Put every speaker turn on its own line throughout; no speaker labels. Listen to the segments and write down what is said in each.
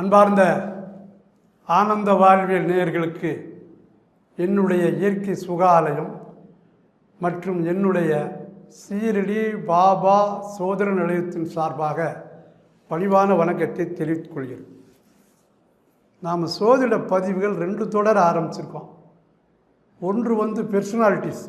அன்பார்ந்த ஆனந்த வாழ்வியல் நேயர்களுக்கு என்னுடைய இயற்கை சுகாலயம் மற்றும் என்னுடைய சீரடி பாபா சோதர நிலையத்தின் சார்பாக பணிவான வணக்கத்தை தெரிவித்துக் கொள்கிறேன் நாம் சோதிட பதிவுகள் ரெண்டு தொடர் ஆரம்பிச்சிருக்கோம். ஒன்று வந்து பெர்சனாலிட்டிஸ்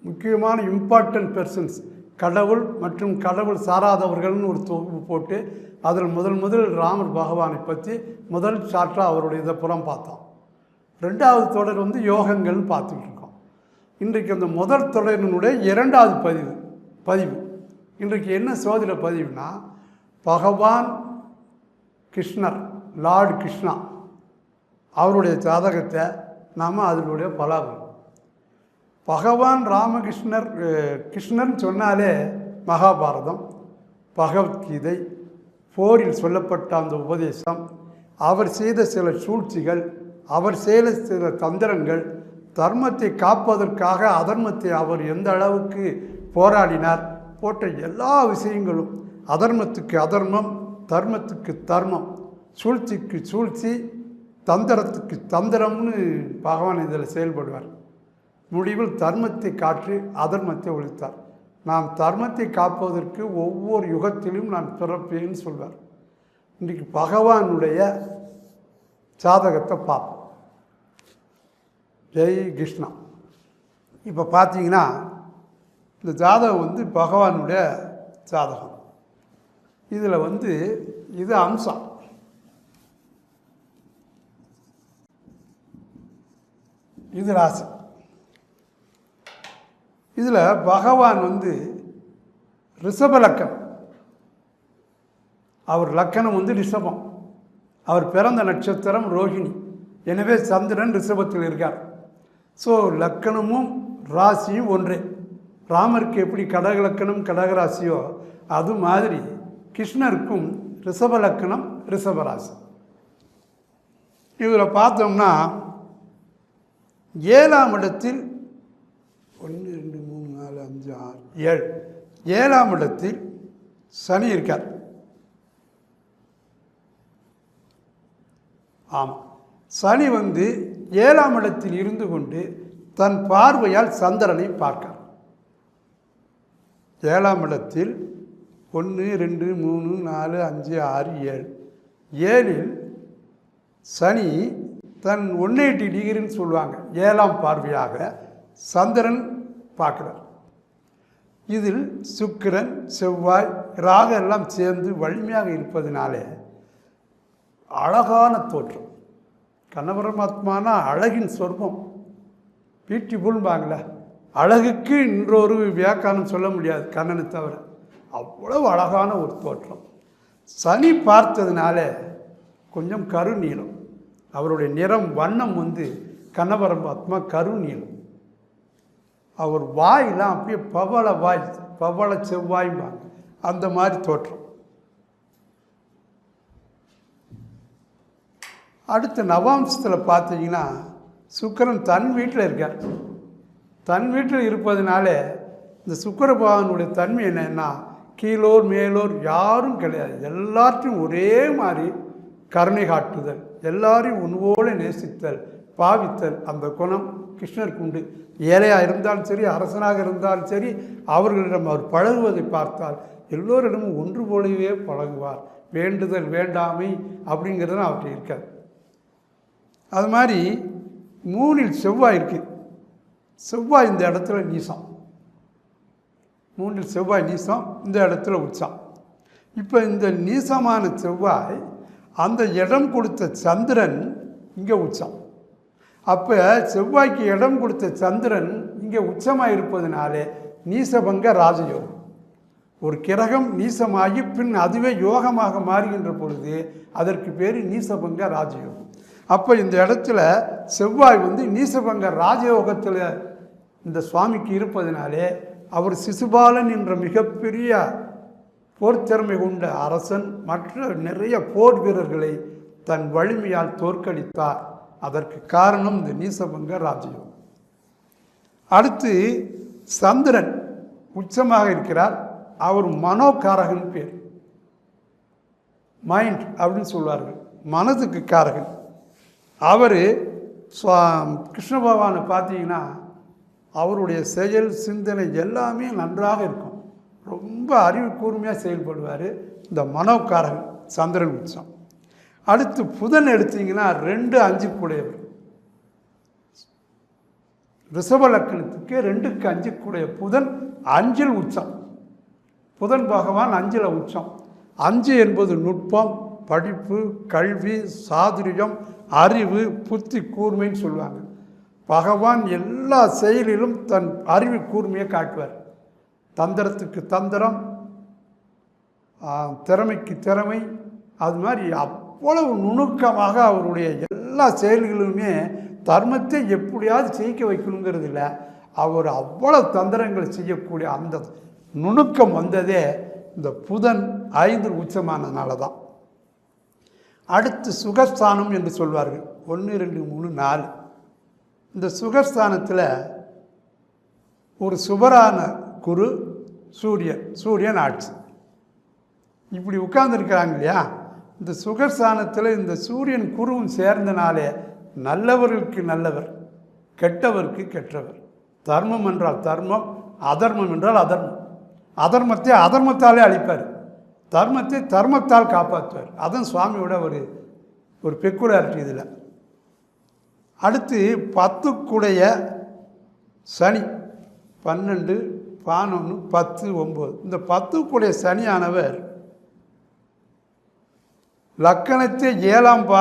முக்கியமான இம்பார்ட்டன்ட் பெர்சன்ஸ் கடவுள் மற்றும் கடவுள் சாராதவர்கள்னு ஒரு தொகுப்பு போட்டு அதில் முதல் முதல் ராமர் பகவானை பற்றி முதல் சாற்றாக அவருடைய இதை புறம் பார்த்தோம் ரெண்டாவது தொடர் வந்து யோகங்கள்னு பார்த்துக்கிட்டு இருக்கோம் இன்றைக்கு அந்த முதல் தொடரினுடைய இரண்டாவது பதிவு பதிவு. இன்றைக்கு என்ன சோதிட பதிவுனா பகவான் கிருஷ்ணர் லார்டு கிருஷ்ணா அவருடைய ஜாதகத்தை நாம் அதனுடைய பலாபம் பகவான் ராமகிருஷ்ணர் கிருஷ்ணன் சொன்னாலே மகாபாரதம். பகவத்கீதை போரில் சொல்லப்பட்ட அந்த உபதேசம் அவர் செய்த சில சூழ்ச்சிகள் அவர் செய்த சில தந்திரங்கள் தர்மத்தை காப்பதற்காக அதர்மத்தை அவர் எந்த அளவுக்கு போராடினார் போன்ற எல்லா விஷயங்களும் அதர்மத்துக்கு அதர்மம் தர்மத்துக்கு தர்மம் சூழ்ச்சிக்கு சூழ்ச்சி தந்திரத்துக்கு தந்திரம்னு பகவான் இதில் செயல்படுவார். முடிவில் தர்மத்தை காற்று அதர்மத்தை ஒழித்தார். நாம் தர்மத்தை காப்பதற்கு ஒவ்வொரு யுகத்திலும் நான் பிறப்பேன்னு சொல்வார். இன்றைக்கு பகவானுடைய ஜாதகத்தை பார்ப்போம். ஜெய் கிருஷ்ணா. இப்போ பார்த்தீங்கன்னா இந்த ஜாதகம் வந்து பகவானுடைய ஜாதகம். இதில் வந்து இது அம்சம். இது ராசி. இதில் பகவான் வந்து ரிஷபலக்கம் அவர் லக்கணம் வந்து ரிஷபம். அவர் பிறந்த நட்சத்திரம் ரோஹிணி. எனவே சந்திரன் ரிஷபத்தில் இருக்கார். ஸோ லக்கணமும் ராசியும் ஒன்றே. ராமருக்கு எப்படி கடக லக்கணம் கடகராசியோ அது மாதிரி கிருஷ்ணருக்கும் ரிஷப லக்கணம் ரிஷபராசி இதில் பார்த்தோம்னா ஏழாம் இடத்தில் ஒன்று அஞ்சு ஆறு ஏழு. ஏழாம் இடத்தில் சனி இருக்கார். ஆமாம் சனி வந்து ஏழாம் இடத்தில் இருந்து கொண்டு தன் பார்வையால் சந்திரனை பார்க்கார் ஏழாம் இடத்தில் ஒன்று ரெண்டு மூணு நாலு அஞ்சு ஆறு ஏழு. ஏழில் சனி தன் ஒன் எயிட்டி டிகிரின்னு சொல்லுவாங்க. ஏழாம் பார்வையாக சந்திரன் பார்க்குறார். இதில் சுக்கிரன் செவ்வாய் ராக எல்லாம் சேர்ந்து வலிமையாக இருப்பதினாலே அழகான தோற்றம். கண்ணபரமாத்மானா அழகின் சொர்க்கம். பியூட்டிஃபுல்பாங்கள அழகுக்கு இன்றொரு வியாக்கானம் சொல்ல முடியாது கண்ணனை தவிர. அவ்வளவு அழகான ஒரு தோற்றம். சனி பார்த்ததுனால கொஞ்சம் கருநீளம். அவருடைய நிறம் வண்ணம் வந்து கண்ணபரமாத்மா கருநீளம். அவர் வாயெல்லாம் அப்படியே பவள வாய் பவள செவ்வாய்ம்பாங்க. அந்த மாதிரி தோற்றம். அடுத்த நவாம்சத்தில் பார்த்தீங்கன்னா சுக்கிரன் தன் வீட்டில் இருக்கார். தன் வீட்டில் இருப்பதனாலே இந்த சுக்கர பகவானுடைய தன்மை என்னென்னா கீழோர் மேலோர் யாரும் கிடையாது. எல்லாத்தையும் ஒரே மாதிரி கருணை காட்டுதல் எல்லாரையும் உணவோடு நேசித்தல் பாவித்தல் அந்த குணம் கிருஷ்ணருக்கு உண்டு. ஏழையாக இருந்தாலும் சரி அரசனாக இருந்தாலும் சரி அவர்களிடம் அவர் பழகுவதை பார்த்தால் எல்லோரிடமும் ஒன்று போலவே பழகுவார். வேண்டுதல் வேண்டாமை அப்படிங்கிறது அவற்றை இருக்காது. அது மாதிரி மூணில் செவ்வாய் இருக்குது செவ்வாய் இந்த இடத்துல நீசம். மூன்றில் செவ்வாய் நீசம் இந்த இடத்துல உச்சம். இப்போ இந்த நீசமான செவ்வாய் அந்த இடம் கொடுத்த சந்திரன் இங்கே உச்சம். அப்போ செவ்வாய்க்கு இடம் கொடுத்த சந்திரன் இங்கே உச்சமாக இருப்பதனாலே நீசபங்க ராஜயோகம். ஒரு கிரகம் நீசமாகி பின் அதுவே யோகமாக மாறுகின்ற பொழுது அதற்கு பேர் நீசபங்க ராஜயோகம். அப்போ இந்த இடத்துல செவ்வாய் வந்து நீசபங்க ராஜயோகத்தில் இந்த சுவாமிக்கு இருப்பதனாலே அவர் சிசுபாலன் என்ற மிகப்பெரிய போர்த்திறமை கொண்ட அரசன் மற்ற நிறைய போர் வீரர்களை தன் வலிமையால் தோற்கடித்தார். அதற்கு காரணம் இந்த நீசபங்க ராஜயோகம். அடுத்து சந்திரன் உச்சமாக இருக்கிறார். அவர் மனோகாரகன் பேர். மைண்ட் அப்படின்னு சொல்வார்கள். மனதுக்கு காரகன். அவர் கிருஷ்ண பகவானை பார்த்தீங்கன்னா அவருடைய செயல் சிந்தனை எல்லாமே நன்றாக இருக்கும். ரொம்ப அறிவு கூர்மையாக செயல்படுவார். இந்த மனோக்காரகன் சந்திரன் உச்சம். அடுத்து புதன் எடுத்தீங்கன்னா ரெண்டு அஞ்சு கூடையவர். ரிஷப லக்கணத்துக்கு ரெண்டுக்கு அஞ்சு கூடிய புதன் அஞ்சில் உச்சம். புதன் பகவான் அஞ்சில் உச்சம். அஞ்சு என்பது நுட்பம் படிப்பு கல்வி சாதுரியம் அறிவு புத்தி கூர்மைன்னு சொல்லுவாங்க. பகவான் எல்லா செயலிலும் தன் அறிவு கூர்மையை காட்டுவார். தந்திரத்துக்கு தந்திரம் திறமைக்கு திறமை அது மாதிரி அவ்வளவு நுணுக்கமாக அவருடைய எல்லா செயல்களுமே தர்மத்தை எப்படியாவது ஜெயிக்க வைக்கணுங்கிறது இல்லை. அவர் அவ்வளவு தந்திரங்கள் செய்யக்கூடிய அந்த நுணுக்கம் வந்ததே இந்த புதன் ஐந்து உச்சமானதுனால தான். அடுத்து சுகஸ்தானம் என்று சொல்வார்கள். ஒன்று ரெண்டு மூணு நாலு. இந்த சுகஸ்தானத்தில் ஒரு சுபரான குரு சூரியன் சூரியன் ஆட்சி. இப்படி உட்கார்ந்துருக்கிறாங்க இல்லையா? இந்த சுகர்சானத்தில் இந்த சூரியன் குருவும் சேர்ந்தனாலே நல்லவர்களுக்கு நல்லவர் கெட்டவருக்கு கெட்டவர். தர்மம் என்றால் தர்மம் அதர்மம் என்றால் அதர்மம். அதர்மத்தை அதர்மத்தாலே அழிப்பார். தர்மத்தை தர்மத்தால் காப்பாற்றுவார் அதான் சுவாமியோட ஒரு ஒரு பெக்குலாரிட்டி இதில். அடுத்து பத்துக்குடைய சனி பன்னெண்டு பதினொன்று பத்து ஒம்பது இந்த பத்துக்குடைய சனியானவர் லக்கணத்தை ஏழாம் பா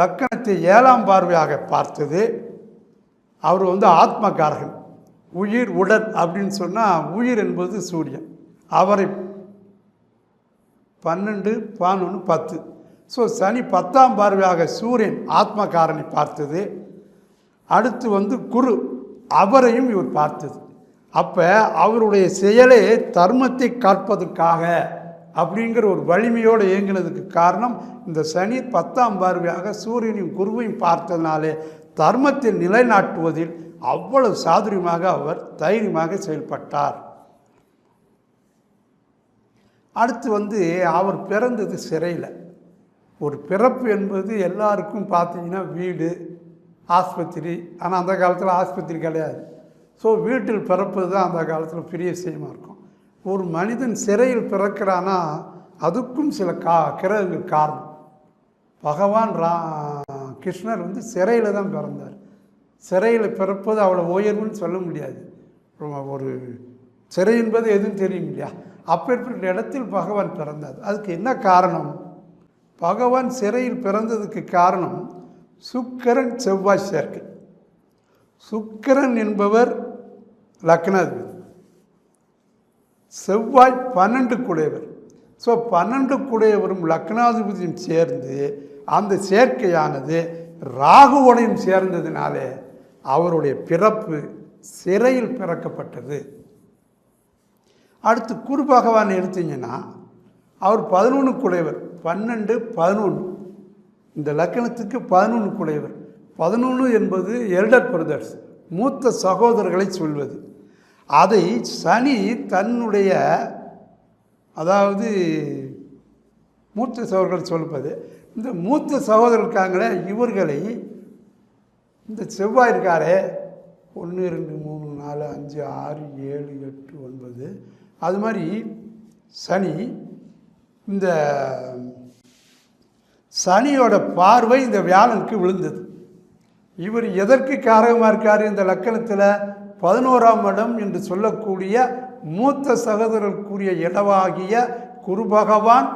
லக்கணத்தை ஏழாம் பார்வையாக பார்த்தது. அவர் வந்து ஆத்மகாரகன் உயிர் உடல் அப்படின்னு சொன்னால் உயிர் என்பது சூரியன். அவரை பன்னெண்டு பதினொன்று பத்து. ஸோ சனி பத்தாம் பார்வையாக சூரியன் ஆத்மகாரனை பார்த்தது. அடுத்து வந்து குரு அவரையும் இவர் பார்த்தது. அப்போ அவருடைய செயலே தர்மத்தை காப்பதற்காக அப்படிங்கிற ஒரு வலிமையோடு இயங்கினதுக்கு காரணம் இந்த சனி பத்தாம் பார்வையாக சூரியனையும் குருவையும் பார்த்ததுனாலே தர்மத்தை நிலைநாட்டுவதில் அவ்வளவு சாதுரியமாக அவர் தைரியமாக செயல்பட்டார். அடுத்து வந்து அவர் பிறந்தது சிறையில். ஒரு பிறப்பு என்பது எல்லாருக்கும் பார்த்தீங்கன்னா வீடு ஆஸ்பத்திரி ஆனால் அந்த காலத்தில் ஆஸ்பத்திரி கிடையாது. ஸோ வீட்டில் பிறப்பது தான் அந்த காலத்தில் பெரிய விஷயமாக இருக்கும். ஒரு மனிதன் சிறையில் பிறக்கிறானா அதுக்கும் சில கா கிரகங்கள் காரணம். பகவான் ரா கிருஷ்ணர் வந்து சிறையில் தான் பிறந்தார். சிறையில் பிறப்பது அவ்வளோ உயர்வுன்னு சொல்ல முடியாது. ஒரு சிறை என்பது எதுவும் தெரியும் இல்லையா? அப்பேற்பட்ட இடத்தில் பகவான் பிறந்தார். அதுக்கு என்ன காரணம்? பகவான் சிறையில் பிறந்ததுக்கு காரணம் சுக்கிரன் செவ்வாய் சேர்க்கை. சுக்கிரன் என்பவர் லக்னாதிபதி. செவ்வாய் பன்னெண்டு குடையவர். ஸோ பன்னெண்டு குடையவரும் லக்னாதிபதியும் சேர்ந்து அந்த சேர்க்கையானது ராகுவோடையும் சேர்ந்ததினாலே அவருடைய பிறப்பு சிறையில் பிறக்கப்பட்டது. அடுத்து குரு பகவான் எடுத்தீங்கன்னா அவர் பதினொன்று குடையவர். பன்னெண்டு பதினொன்று இந்த லக்கணத்துக்கு பதினொன்று குடையவர். பதினொன்று என்பது எல்டர் பிரதர்ஸ் மூத்த சகோதரர்களை சொல்வது. அதை சனி தன்னுடைய அதாவது மூத்த சகோதரர்கள் சொல்லுப்பது இந்த மூத்த சகோதரர் இருக்காங்களே இவர்களை இந்த செவ்வாய் இருக்காரே ஒன்று ரெண்டு மூணு நாலு அஞ்சு ஆறு ஏழு எட்டு ஒன்பது அது மாதிரி சனி இந்த சனியோட பார்வை இந்த வியாழனுக்கு விழுந்தது. இவர் எதற்கு காரகமாக இருக்கார் இந்த லக்கணத்தில்? பதினோராம் இடம் என்று சொல்லக்கூடிய மூத்த சகோதரருக்குரிய இடமாகிய குரு பகவான்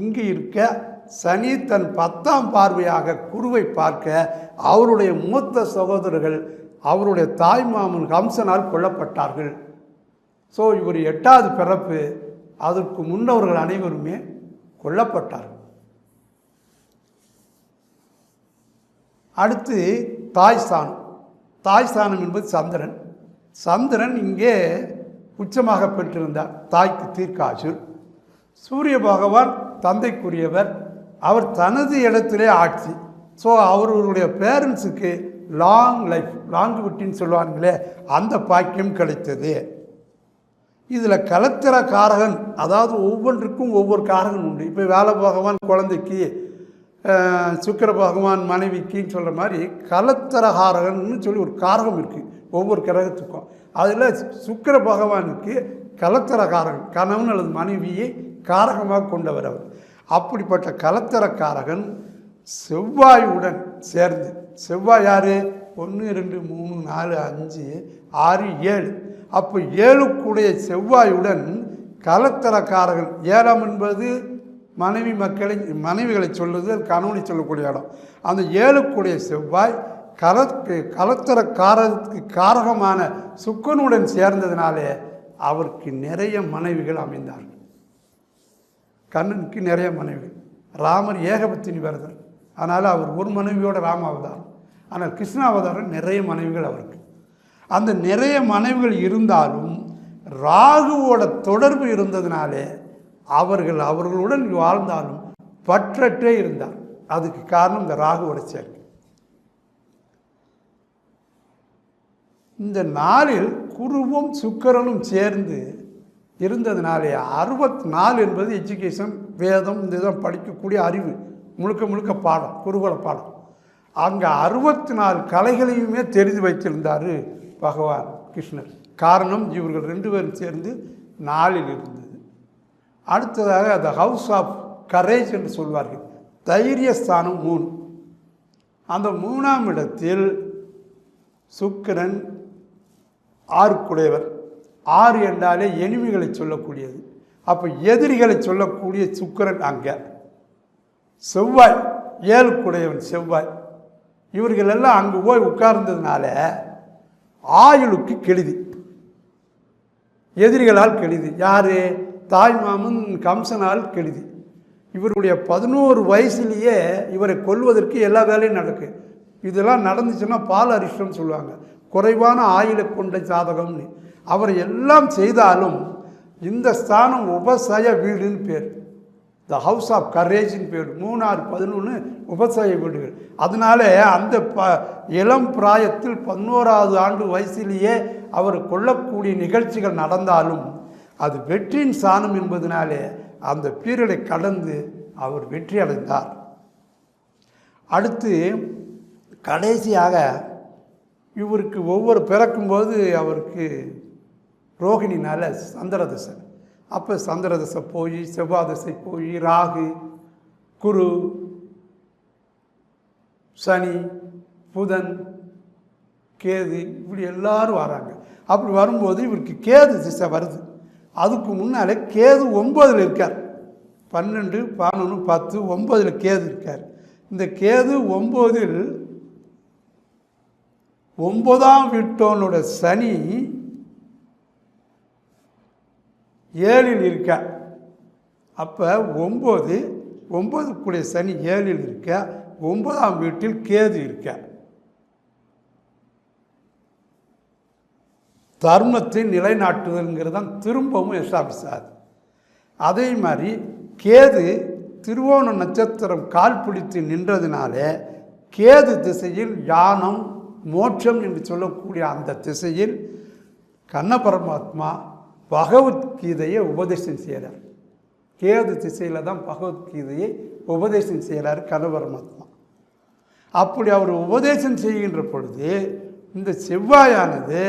இங்கு இருக்க சனி தன் பத்தாம் பார்வையாக குருவை பார்க்க அவருடைய மூத்த சகோதரர்கள் அவருடைய தாய் மாமன் கம்சனால் கொல்லப்பட்டார்கள். ஸோ இவர் எட்டாவது பிறப்பு அதற்கு முன்னவர்கள் அனைவருமே கொல்லப்பட்டார்கள். அடுத்து தாய் ஸ்தானம். தாய் ஸ்தானம் என்பது சந்திரன். சந்திரன் இங்கே உச்சமாக பெற்றிருந்தார். தாய்க்கு தீர்க்காசுர். சூரிய பகவான் தந்தைக்குரியவர். அவர் தனது இடத்திலே ஆட்சி. ஸோ அவர்களுடைய பேரண்ட்ஸுக்கு லாங் லைஃப் லாங் விட்டின்னு சொல்லுவாங்களே அந்த பாக்கியம் கிடைத்தது. இதில் கலத்திர காரகன் அதாவது ஒவ்வொன்றுக்கும் ஒவ்வொரு காரகன் உண்டு. இப்போ வேலை பகவான் குழந்தைக்கு சுக்கர பகவான் மனைவிக்குன்னு சொல்கிற மாதிரி கலத்தரகாரகன்னு சொல்லி ஒரு காரகம் இருக்குது ஒவ்வொரு கிரகத்துக்கும். அதில் சுக்கர பகவானுக்கு கலத்தரகாரகன் கணவன் அல்லது மனைவியை காரகமாக கொண்டவர் அவர் அப்படிப்பட்ட கலத்தரக்காரகன் செவ்வாயுடன் சேர்ந்து செவ்வாய் யார்? ஒன்று ரெண்டு மூணு நாலு அஞ்சு ஆறு ஏழு. அப்போ ஏழுக்குடைய செவ்வாயுடன் கலத்தரக்காரகன் ஏழாம் என்பது மனைவி மக்களை மனைவிகளை சொல்லுது கணவனை சொல்லக்கூடிய இடம். அந்த ஏழுக்குடைய செவ்வாய் கல கலத்தரக்காரத்துக்கு காரகமான சுக்கனுடன் சேர்ந்ததினாலே அவருக்கு நிறைய மனைவிகள் அமைந்தார்கள். கண்ணனுக்கு நிறைய மனைவிகள். ராமர் ஏகபத்தினி வரதர் அதனால் அவர் ஒரு மனைவியோட ராம அவதாரம். ஆனால் கிருஷ்ண அவதாரம் நிறைய மனைவிகள் அவருக்கு. அந்த நிறைய மனைவிகள் இருந்தாலும் ராகுவோட தொடர்பு இருந்ததினாலே அவர்கள் அவர்களுடன் வாழ்ந்தாலும் பற்றற்றே இருந்தார். அதுக்கு காரணம் இந்த ராகுவோட சேர்க்கை. இந்த நாளில் குருவும் சுக்கரனும் சேர்ந்து இருந்ததுனாலே அறுபத்தி நாலு என்பது எஜுகேஷன் வேதம் இந்த இதான் படிக்கக்கூடிய அறிவு. முழுக்க முழுக்க பாடம் குருகுல பாடம். அங்கே அறுபத்தி நாலு கலைகளையுமே தெரிந்து வைத்திருந்தார் பகவான் கிருஷ்ணர். காரணம் இவர்கள் ரெண்டு பேரும் சேர்ந்து நாளில் இருந்தது. அடுத்ததாக அந்த ஹவுஸ் ஆஃப் கரேஜ் என்று சொல்வார்கள். தைரியஸ்தானம் மூணு அந்த மூணாம் இடத்தில் சுக்கிரன் ஆறுக்குடையவர். ஆறு என்றாலே எளிமைகளை சொல்லக்கூடியது. அப்போ எதிரிகளை சொல்லக்கூடிய சுக்கரன் அங்கே. செவ்வாய் ஏழுக்குடையவன் செவ்வாய். இவர்கள் எல்லாம் அங்கு போய் உட்கார்ந்ததுனால ஆயுளுக்கு கெடுதி எதிரிகளால் கெடுதி யார்? தாய்மாமன் கம்சனால் கெடுதி இவருடைய பதினோரு வயசுலேயே இவரை கொல்வதற்கு எல்லா வேலையும் நடக்கு. இதெல்லாம் நடந்துச்சுன்னா பால் அரிஷ்டம்னு சொல்லுவாங்க. குறைவான ஆயுளை கொண்ட ஜாதகம்னு. அவர் எல்லாம் செய்தாலும் இந்த ஸ்தானம் உபசய வீடுன்னு பேர். த ஹவுஸ் ஆஃப் கரேஜின் பேர். மூணாறு பதினொன்று உபசய வீடுகள். அதனால அந்த ப இளம் பிராயத்தில் பதினோராவது ஆண்டு வயசிலேயே அவர் கொல்லக்கூடிய நிகழ்ச்சிகள் நடந்தாலும் அது வெற்றியின் சாணம் என்பதனாலே அந்த பீரியடை கடந்து அவர் வெற்றி அடைந்தார் அடுத்து கடைசியாக இவருக்கு ஒவ்வொரு பிறக்கும்போது அவருக்கு ரோகிணினால சந்திர அப்போ சந்திரதசை போய் செவ்வாதசை போய் ராகு குரு சனி புதன் கேது இப்படி எல்லாரும் வராங்க. அப்படி வரும்போது இவருக்கு கேது திசை வருது. அதுக்கு முன்னாலே கேது ஒம்பதில் இருக்கார். பன்னெண்டு பதினொன்று பத்து ஒன்பதில் கேது இருக்கார். இந்த கேது ஒம்போதில் ஒன்பதாம் வீட்டோனோட சனி ஏழில் இருக்க. அப்போ ஒம்பது ஒன்பதுக்குடைய சனி ஏழில் இருக்க ஒன்பதாம் வீட்டில் கேது இருக்க. தர்மத்தை நிலைநாட்டுதல்ங்கிறது தான் திரும்பவும் எஸ்டாப்ளிஷ் ஆகுது அதே மாதிரி கேது திருவோண நட்சத்திரம் கால் பிடித்து நின்றதுனாலே கேது திசையில் யானம் மோட்சம் என்று சொல்லக்கூடிய அந்த திசையில் கண்ண பரமாத்மா பகவத்கீதையை உபதேசம் செய்கிறார். கேது திசையில் தான் பகவத்கீதையை உபதேசம் செய்கிறார் கண்ண பரமாத்மா அப்படி அவர் உபதேசம் செய்கின்ற பொழுது இந்த செவ்வாயானது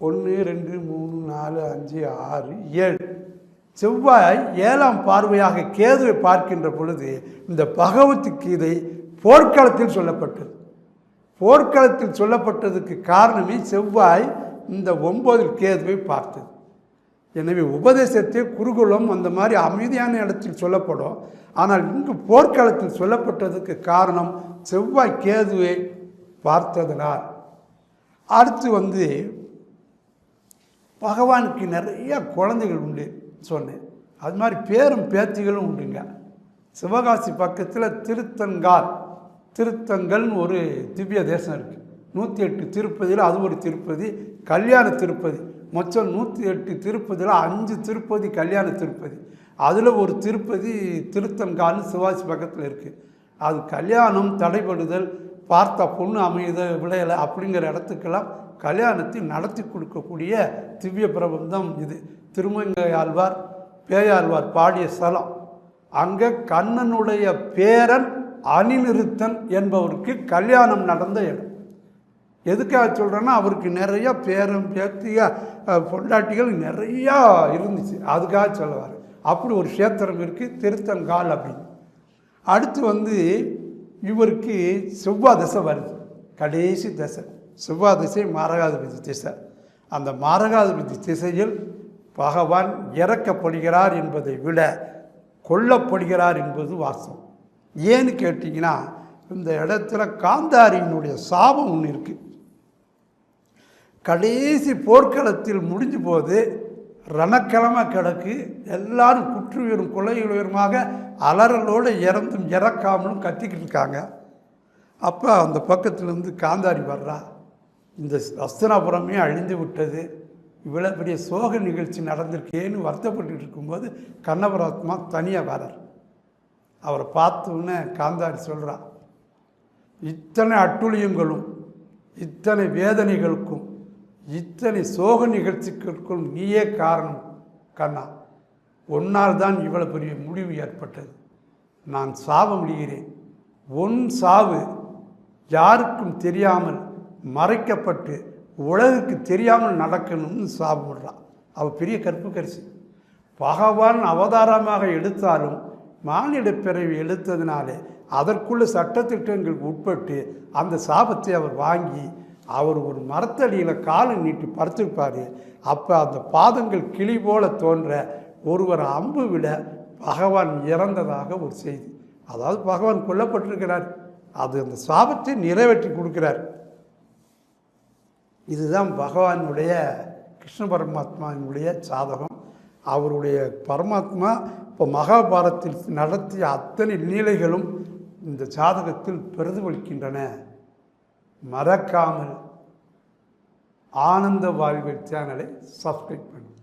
ஒன்று ரெண்டு மூணு நாலு அஞ்சு ஆறு ஏழு செவ்வாய் ஏழாம் பார்வையாக கேதுவை பார்க்கின்ற பொழுது இந்த பகவத்கீதை போர்க்களத்தில் சொல்லப்பட்டது. போர்க்களத்தில் சொல்லப்பட்டதுக்கு காரணமே செவ்வாய் இந்த ஒன்பதில் கேதுவை பார்த்தது. எனவே உபதேசத்தை குருகுலம் அந்த மாதிரி அமைதியான இடத்தில் சொல்லப்படும். ஆனால் இங்கு போர்க்களத்தில் சொல்லப்பட்டதுக்கு காரணம் செவ்வாய் கேதுவை பார்த்ததனால். அடுத்து வந்து பகவானுக்கு நிறைய குழந்தைகள் உண்டு. சொன்னேன். அது மாதிரி பேரும் பேத்திகளும் உண்டுங்க. சிவகாசி பக்கத்தில் திருத்தங்கால் திருத்தங்கல்னு ஒரு திவ்ய தேசம் இருக்குது நூற்றி எட்டு திருப்பதியில் அது ஒரு திருப்பதி கல்யாண திருப்பதி. மொத்தம் நூற்றி எட்டு திருப்பதியில் அஞ்சு திருப்பதி கல்யாண திருப்பதி. அதில் ஒரு திருப்பதி திருத்தன்கால்னு சிவாசி பக்கத்தில் இருக்குது அது கல்யாணம் தடைபடுதல் பார்த்த பொண்ணு அமையுத விளையலை அப்படிங்கிற இடத்துக்கெல்லாம் கல்யாணத்தை நடத்தி கொடுக்கக்கூடிய திவ்ய பிரபந்தம் இது. திருமங்கை ஆழ்வார் பேயாழ்வார் பாடிய ஸ்தலம் அங்கே கண்ணனுடைய பேரன் அணிநிறுத்தன் என்பவருக்கு கல்யாணம் நடந்த இடம். எதுக்காக சொல்கிறேன்னா அவருக்கு நிறைய பேரன் பேத்திய பொண்டாட்டிகள் நிறையா இருந்துச்சு. அதுக்காக சொல்லுவார். அப்படி ஒரு கஷேத்திரம் இருக்குது திருத்தங்கால் அப்படின்னு. அடுத்து வந்து இவருக்கு செவ்வாய் திசை வருது. கடைசி திசை. செவ்வாய் திசை மாரகாதிபதி திசை. அந்த மாரகாதிபதி திசையில் பகவான் இறக்கப்படுகிறார் என்பதை விட கொல்லப்படுகிறார் என்பது வாசம் ஏன்னு கேட்டிங்கன்னா இந்த இடத்துல காந்தாரியினுடைய சாபம் ஒன்று இருக்குது கடைசி போர்க்களத்தில் முடிஞ்ச போது ரணக்கிழமை கிடக்கு. எல்லாரும் குற்றுயிரும் கொலையுயிருமாக அலறலோடு இறந்தும் இறக்காமலும் கத்திக்கிட்டு இருக்காங்க. அப்போ அந்த பக்கத்துலேருந்து காந்தாரி வர்றா. இந்த அஸ்தனாபுரமே அழிந்து விட்டது. இவ்வளோ பெரிய சோக நிகழ்ச்சி நடந்திருக்கேன்னு வருத்தப்பட்டு இருக்கும்போது கண்ணபராத்மா தனியாக வரார். அவரை பார்த்தோன்னே காந்தாரி சொல்கிறார் இத்தனை அட்டுழியங்களும் இத்தனை வேதனைகளுக்கும் இத்தனை சோக நிகழ்ச்சிகளுக்கும் நீயே காரணம் கண்ணா. ஒன்னால் தான் இவ்வளோ பெரிய முடிவு ஏற்பட்டது. நான் சாவ முடிகிறேன் உன் சாவு யாருக்கும் தெரியாமல் மறைக்கப்பட்டு உலகுக்கு தெரியாமல் நடக்கணும்னு சாப்பிட்றான் அவள் பெரிய கற்பு கரிசி பகவான் அவதாரமாக எடுத்தாலும் மானிட பிறவி எடுத்ததினாலே அதற்குள்ள சட்டத்திட்டங்களுக்கு உட்பட்டு அந்த சாபத்தை அவர் வாங்கி அவர் ஒரு மரத்தடியில் காலை நீட்டி படுத்திருப்பார். அப்போ அந்த பாதங்கள் கிளி போல தோன்ற ஒருவர் அம்பு விட பகவான் இறந்ததாக ஒரு செய்தி. அதாவது பகவான் கொல்லப்பட்டிருக்கிறார். அது அந்த சாபத்தை நிறைவேற்றி கொடுக்கிறார். இதுதான் பகவானுடைய கிருஷ்ண பரமாத்மாவினுடைய சாதகம். அவருடைய பரமாத்மா இப்போ மகாபாரத்தில் நடத்திய அத்தனை நீலைகளும் இந்த ஜாதகத்தில் பிரதிபலிக்கின்றன. மறக்காமல் ஆனந்த வாழ்வில் சேனலை சப்ஸ்கிரைப் பண்ணுங்கள்